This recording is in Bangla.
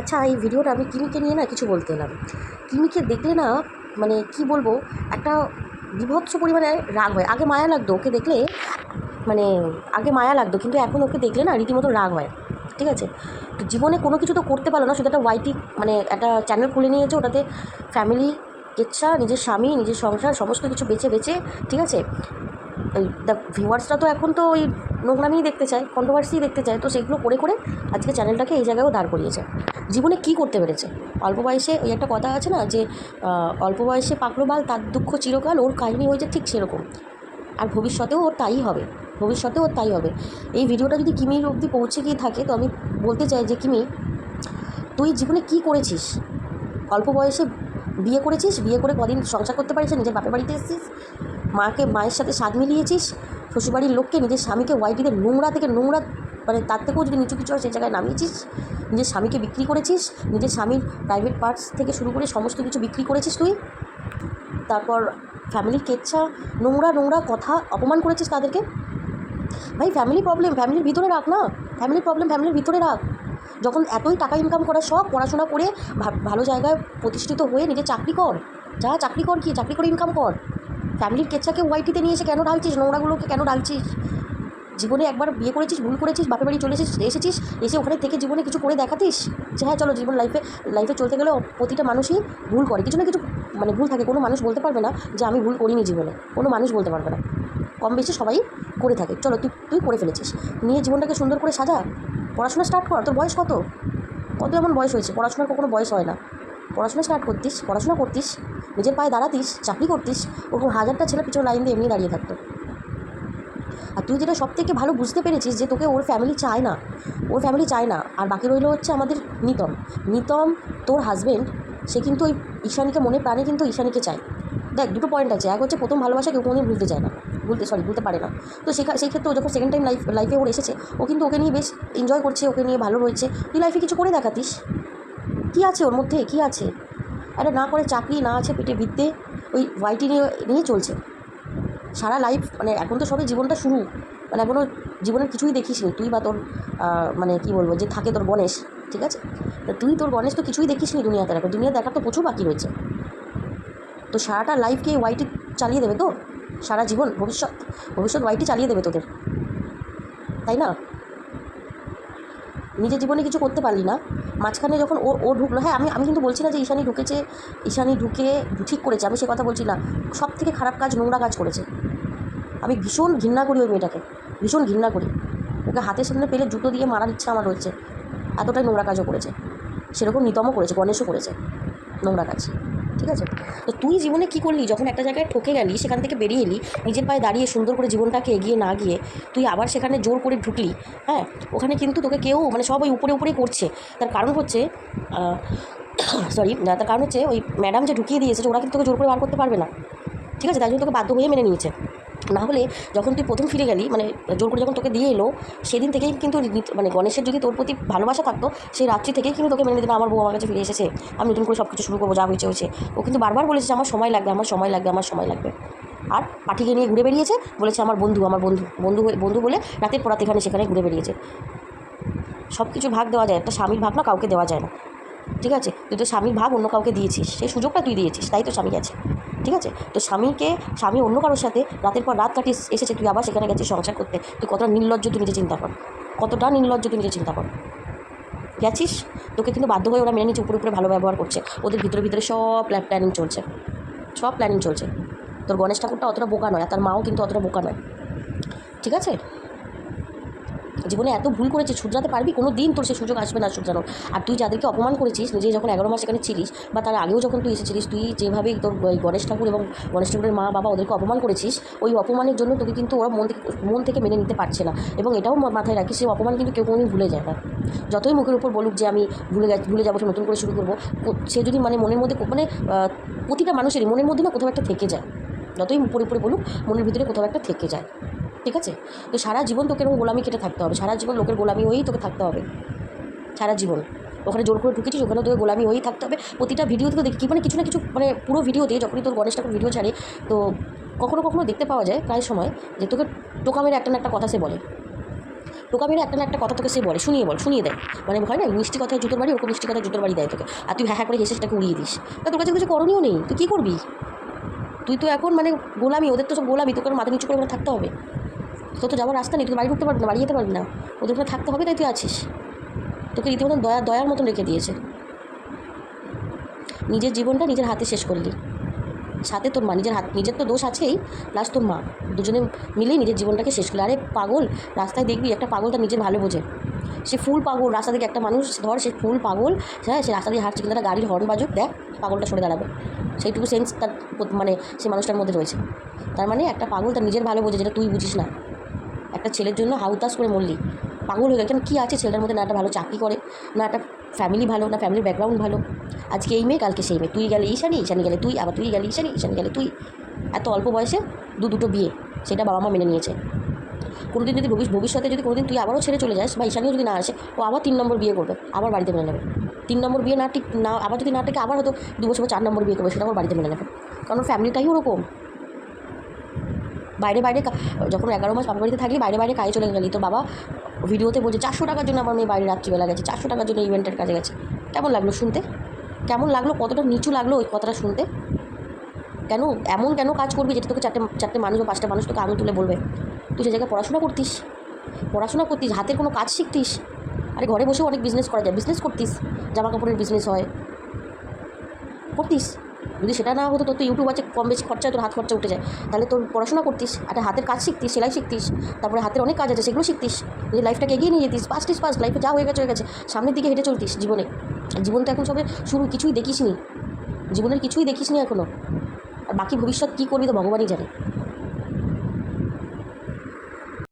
আচ্ছা এই ভিডিওটা আমি কিমিকে নিয়ে না কিছু বলতে এলাম। কিমিকে দেখলে না মানে কি বলব, একটা বিভৎস পরিমাণে রাগ হয়। আগে মায়া লাগতো, ওকে দেখলে মানে আগে মায়া লাগতো, কিন্তু এখন ওকে দেখলে না রীতিমতো রাগ হয়। ঠিক আছে? তো জীবনে কোনো কিছু তো করতে পারল না, শুধু একটা ওয়াইটি মানে একটা চ্যানেল খুলে নিয়েছে, ওটাতে ফ্যামিলি কেচ্ছা নিজের স্বামী, নিজের সংসার, সমস্ত কিছু বেছে বেছে, ঠিক আছে? ওই দ্য ভিউয়ার্সরা তো এখন তো ওই নোংরামিই দেখতে চায় কন্ট্রোভার্সি দেখতে চায়, তো সেগুলো করে করে আজকে চ্যানেলটাকে এই জায়গায়ও দাঁড় করিয়েছে। জীবনে কী করতে পেরেছে? অল্প বয়সে ওই একটা কথা আছে না যে অল্প বয়সে পাকলো বাল, তার দুঃখ চিরকাল, ওর কাহিনী হয়েছে ঠিক সেরকম। আর ভবিষ্যতেও ওর তাই হবে। ভবিষ্যতেও ওর তাই হবে। এই ভিডিওটা যদি কিমির অবধি পৌঁছে গিয়ে থাকে, তো আমি বলতে চাই যে, কিমি, তুই জীবনে কী করেছিস? অল্প বয়সে বিয়ে করেছিস? বিয়ে করে কদিন সংসার করতে পারিস? নিজের বাপের বাড়িতে এসেছিস? মাকে, মায়ের সাথে স্বাদ মিলিয়েছিস? শ্বশুরবাড়ির লোককে, নিজের স্বামীকে, ওয়াইটিতে নোংরা থেকে নোংরা মানে তার থেকেও যদি নিচু কিছু হয় সেই জায়গায় নামিয়েছিস, নিজের স্বামীকে বিক্রি করেছিস, নিজের স্বামীর প্রাইভেট পার্টস থেকে শুরু করে সমস্ত কিছু বিক্রি করেছিস তুই? তারপর ফ্যামিলির কেচ্ছা, নোংরা নোংরা কথা অপমান করেছিস তাদেরকে? ভাই ফ্যামিলি প্রবলেম ফ্যামিলির ভিতরে রাখ না। ফ্যামিলি প্রবলেম ফ্যামিলির ভিতরে রাখ। যখন এতই টাকা ইনকাম করার শখ, পড়াশোনা করে ভালো জায়গায় প্রতিষ্ঠিত হয়ে নিজে চাকরি কর। যা চাকরি কর কি? চাকরি করে ইনকাম কর। ফ্যামিলির কেচ্ছাকে ওয়াইটিতে নিয়ে এসে কেন ঢালছিস? নোংরাগুলোকে কেন ঢালছিস? জীবনে একবার বিয়ে করেছিস, ভুল করেছিস, বাপের বাড়ি চলে এসেছিস এসেছিস, এসে ওখানে থেকে জীবনে কিছু করে দেখাতিস? যে হ্যাঁ চলো জীবন লাইফে লাইফে চলতে গেলে প্রতিটা মানুষই ভুল করে। কিছু না কিছু মানে ভুল থাকে। কোনো মানুষ বলতে পারবে না যে আমি ভুল করিনি জীবনে। কোনো মানুষ বলতে পারবে না। কম বেশি সবাই করে থাকে। চলো, তুই তুই করে ফেলেছিস। নিয়ে জীবনটাকে সুন্দর করে সাজা। পড়াশোনা স্টার্ট কর। তোর বয়স কত? কত এমন বয়স হয়েছে? পড়াশোনার কখনো বয়স হয় না। পড়াশোনা স্টার্ট করতিস, পড়াশোনা করতিস, নিজের পায়ে দাঁড়াতিস, চাকরি করতিস, ওরকম হাজারটা ছেলে পিছনে লাইন দিয়ে এমনি দাঁড়িয়ে থাকতো। আর তুই যেটা সব থেকে ভালো বুঝতে পেরেছিস যে তোকে ওর ফ্যামিলি চায় না, ওর ফ্যামিলি চায় না, আর বাকি রইল হচ্ছে আমাদের নিতম। নিতম, তোর হাজবেন্ড সে কিন্তু ওই ঈশানীকে মনে প্রাণে কিন্তু ঈশানীকে চায়। দেখ, দুটো পয়েন্ট আছে। এক হচ্ছে প্রথম ভালোবাসা কেউ কোনোদিন ভুলতে চায় না। ভুলতে সরি ভুলতে পারে না। তো সেই ক্ষেত্রে ও যখন সেকেন্ড টাইম লাইফ লাইফে ওর এসেছে, ও কিন্তু ওকে নিয়ে বেশ এনজয় করছে, ওকে নিয়ে ভালো রয়েছে। তুই লাইফে কিছু করে দেখাতিস? কী আছে ওর মধ্যে? কী আছে? একটা না করে চাকরি, না আছে পেটে বিদ্যে, ওই ওয়াইটি নিয়ে নিয়ে চলছে। সারা লাইফ মানে এখন তো সবে জীবনটা শুরু। মানে এখনও জীবনের কিছুই দেখিস নি তুই বা তোর মানে কি বলব, যে থাকে তোর গণেশ, ঠিক আছে? তুই তোর গণেশ তো কিছুই দেখিস নি দুনিয়াতে। এখন দুনিয়া দেখার তো প্রচুর বাকি রয়েছে। তো সারাটা লাইফকে ওয়াইটি চালিয়ে দেবে তো? সারা জীবন, ভবিষ্যৎ ভবিষ্যৎ ওয়াইটি চালিয়ে দেবে তোদের। তাই না? নিজের জীবনে কিছু করতে পারলি না। মাঝখানে যখন ও ও ঢুকলো হ্যাঁ আমি আমি কিন্তু বলছি না যে ঈশানি ঢুকেছে, ঈশানি ঢুকে ঠিক করেছে, আমি সে কথা বলছি না। সব থেকে খারাপ কাজ নোংরা কাজ করেছে। আমি ভীষণ ঘৃণা করি ওই মেয়েটাকে, ভীষণ ঘৃণা করি। ওকে হাতের সামনে পেলে জুতো দিয়ে মারার ইচ্ছা আমার রয়েছে, এতটাই নোংরা কাজও করেছে। সেরকম নিতমও করেছে, গণেশও করেছে, নোংরা কাজ। ঠিক আছে? তো তুই জীবনে কি করলি? যখন একটা জায়গায় ঠকে গেলি, সেখান থেকে বেরিয়ে এলি, নিজের পায়ে দাঁড়িয়ে সুন্দর করে জীবনটাকে এগিয়ে না গিয়ে তুই আবার সেখানে জোর করে ঢুকলি হ্যাঁ? ওখানে কিন্তু তোকে কেউ মানে সব ওই উপরে উপরেই করছে। তার কারণ হচ্ছে সরি তার কারণ হচ্ছে ওই ম্যাডাম যে ঢুকিয়ে দিয়েছে ওরা কিন্তু তোকে জোর করে বার করতে পারবে না। ঠিক আছে? তাই জন্য তোকে বাধ্য হয়ে মেনে নিয়েছে। না হলে যখন তুই প্রথম ফিরে গেলি মানে জোর করে যখন তোকে দিয়ে এলো, সেদিন থেকেই কিন্তু মানে গণেশের যদি তোর প্রতি ভালোবাসা থাকতো, সেই রাত্রি থেকেই কিন্তু তোকে মেনে নিতে আমার বউ আমার কাছে ফিরে এসেছে। আমি নতুন করে সব কিছু শুরু করব, যা হয়েছে হয়েছে। ও কিন্তু বারবার বলেছে আমার সময় লাগবে, আমার সময় লাগবে, আমার সময় লাগবে। আর পাঠিয়ে নিয়ে ঘুরে বেরিয়েছে বলেছে, আমার বন্ধু আমার বন্ধু। বন্ধু বন্ধু বলে রাতের পরাত এখানে সেখানে ঘুরে বেরিয়েছে সব কিছু ভাগ দেওয়া যায়, একটা স্বামীর ভাগ না, কাউকে দেওয়া যায় না। ঠিক আছে? তুই তো স্বামীর ভাগ অন্য কাউকে দিয়েছিস, সেই সুযোগটা তুই দিয়েছিস, তাই তো স্বামী গেছে। ঠিক আছে? তো স্বামীকে, স্বামী অন্য কারোর সাথে রাতের পর রাত কাটিয়ে এসেছে, তুই আবার সেখানে গেছিস সংসার করতে। তুই কতটা নির্লজ্জ তুই নিজে চিন্তা কর। কতটা নির্লজ্জ তুই নিজে চিন্তা কর। গেছিস? তোকে কিন্তু বাধ্য হয়ে ওরা মেনে নিচ্ছে উপরে উপরে ভালো ব্যবহার করছে। ওদের ভিতরে ভিতরে সব প্ল্যানিং চলছে। সব প্ল্যানিং চলছে। তোর গণেশ ঠাকুরটা অতটা বোকা নয়, আর তার মাও কিন্তু অতটা বোকা নয়। ঠিক আছে? জীবনে এত ভুল করেছিস, শুধরাতে পারবি? কোনো দিন তোর সে সুযোগ আসবে না শুধরানোর আর তুই যাদেরকে অপমান করেছিস, নিজে যখন এগারো মাস এখানে ছিলিস বা তার আগেও যখন তুই এসেছিলিস, তুই যেভাবে তোর গণেশ ঠাকুর এবং গণেশ ঠাকুরের মা, বাবা ওদেরকে অপমান করেছিস, ওই অপমানের জন্য তোকে কিন্তু ওরা মন থেকে মন থেকে মেনে নিতে পারছে না। এবং এটাও মাথায় রাখিস সেই অপমান কিন্তু কেউ কোনোদিন ভুলে যায় না। যতই মুখের উপর বলুক যে আমি ভুলে গেছি, ভুলে যাব, সে নতুন করে শুরু করব সে যদি মানে মনের মধ্যে মানে প্রতিটা মানুষেরই মনের মধ্যে না কোথাও একটা থেকে যায়। যতই উপরে উপরে বলুক, মনের ভিতরে কোথাও একটা থেকে যায়। ঠিক আছে? তো সারা জীবন তোকে এরকম গোলামি কেটে থাকতে হবে। সারা জীবন লোকের গোলামি হয়েই তোকে থাকতে হবে। সারা জীবন। ওখানে জোর করে ঢুকেছিস ওখানে তোকে গোলামি হয়েই থাকতে হবে। প্রতিটা ভিডিও থেকে দেখি মানে কিছু না কিছু মানে পুরো ভিডিওতে যখনই তোর গণেশ ঠাকুর ভিডিও ছাড়ে, তো কখনো কখনো দেখতে পাওয়া যায় প্রায় সময় যে তোকে টোকামের একটা না একটা কথা সে বলে। টোকা মেরে একটা না একটা কথা তোকে সে বলে। শুনিয়ে বল, শুনিয়ে দেয় মানে হয় না মিষ্টি কথায় জুতোর বাড়ি ওরকম মিষ্টি কথায় জুতোর বাড়ি দেয় তোকে। আর তুই হ্যাঁ হ্যাঁ করে হেসে সেটাকে উড়িয়ে দিস। তা তোর কাছে কিছু করণীয় নেই? তুই কী করবি? তুই তো এখন মানে গোলামি, ওদের তো সব গোলামি, তোকে মাথা নিচু করে ওখানে থাকতে হবে। তোর তো যাওয়ার রাস্তা নেই তুই বাড়ি ঢুকতে পারবি না, বাড়ি যেতে পারবি না। ওদের ওখানে থাকতে হবে তাই তুই আছিস। তোকে রীতিমতন দয়া, দয়ার মতন রেখে দিয়েছে। নিজের জীবনটা নিজের হাতে শেষ করলি। সাথে তোর মা, নিজের হাত, নিজের তো দোষ আছেই প্লাস তোর মা। দুজনে মিলেই নিজের জীবনটাকে শেষ করলি। আরে পাগল, রাস্তায় দেখবি একটা পাগল তার নিজের ভালো বোঝে। সে ফুল পাগল, রাস্তা থেকে একটা মানুষ ধর সে ফুল পাগল হ্যাঁ সে রাস্তা দিয়ে হাঁটছে, কিন্তু একটা গাড়ির হর্ন বাজুক, দেখ, পাগলটা সরে দাঁড়াবে। সেইটুকু সেন্স তার মানে সে মানুষটার মধ্যে রয়েছে। তার মানে একটা পাগল তার নিজের ভালো বোঝে, যেটা তুই বুঝিস না। একটা ছেলের জন্য হাউতাস করে মরলি। পাগল হয়ে গেল। কেন? কী আছে ছেলেটার মধ্যে? না একটা ভালো চাকরি করে, না একটা ফ্যামিলি ভালো, না ফ্যামিলির ব্যাকগ্রাউন্ড ভালো। আজকে এই মেয়ে, কালকে সেই মেয়ে। তুই গেলে ঈশানি ঈশানি গেলে তুই, আবার তুই গেলে ঈশানি ঈশানি গেলে তুই। এত অল্প বয়সে দু দুটো বিয়ে, সেটা বাবা মা মেনে নিয়েছে। কোনোদিন যদি ভবিষ্য ভবিষ্যতে যদি কোনোদিন তুই আবারও ছেড়ে চলে যাস বা ঈশানিও যদি না আসে, ও আবার তিন নম্বর বিয়ে করবে, আবার বাড়িতে মেনে নেবে। তিন নম্বর বিয়ে না ঠিক, না, আবার যদি না টেকে, আবার হয়তো দু বছর চার নম্বর বিয়ে করবে, সেটা আবার বাড়িতে মেনে নেবে। কারণ ফ্যামিলিটাই ওরকম। বাইরে বাইরে যখন এগারো মাস বাবার বাড়িতে থাকলি, বাইরে বাইরে কাজে চলে গেলি। তো বাবা ভিডিওতে বলছে, চারশো টাকার জন্য আমার মেয়ে বাইরে রাত্রিবেলা গেছে, চারশো টাকার জন্য ইভেন্টের কাজে গেছে। কেমন লাগল শুনতে? কেমন লাগল? কতটা নিচু লাগল ওই কথাটা শুনতে? কেন, এমন কেন কাজ করবি যেটা তোকে চারটে চারটে মানুষ বা পাঁচটা মানুষ তোকে আঙুল তুলে বলবে? তুই সে জায়গায় পড়াশোনা করতিস? পড়াশোনা করতিস? হাতের কোনো কাজ শিখতিস? আরে ঘরে বসেও অনেক বিজনেস করা যায়। বিজনেস করতিস? জামা কাপড়ের বিজনেস হয়। করতিস? যদি সেটা না হতো, তোর তো ইউটিউব আছে, কম বেশি খরচা তোর হাত খরচা উঠে যায়। তাহলে তোর পড়াশোনা করতিস, একটা হাতের কাজ শিখতিস, সেলাই শিখতিস, তারপরে হাতের অনেক কাজ আছে, সেগুলো শিখতিস যদি লাইফটাকে এগিয়ে নিয়ে যেতিস পাঁচটিস পাঁচ লাইফে যা হয়ে গেছে হয়ে গেছে, সামনের দিকে হেঁটে চলতিস জীবনে। জীবন তো এখন সবে শুরু, কিছুই দেখিসনি। জীবনের কিছুই দেখিসনি এখনও আর বাকি ভবিষ্যৎ কী করবি তো ভগবানই জানে।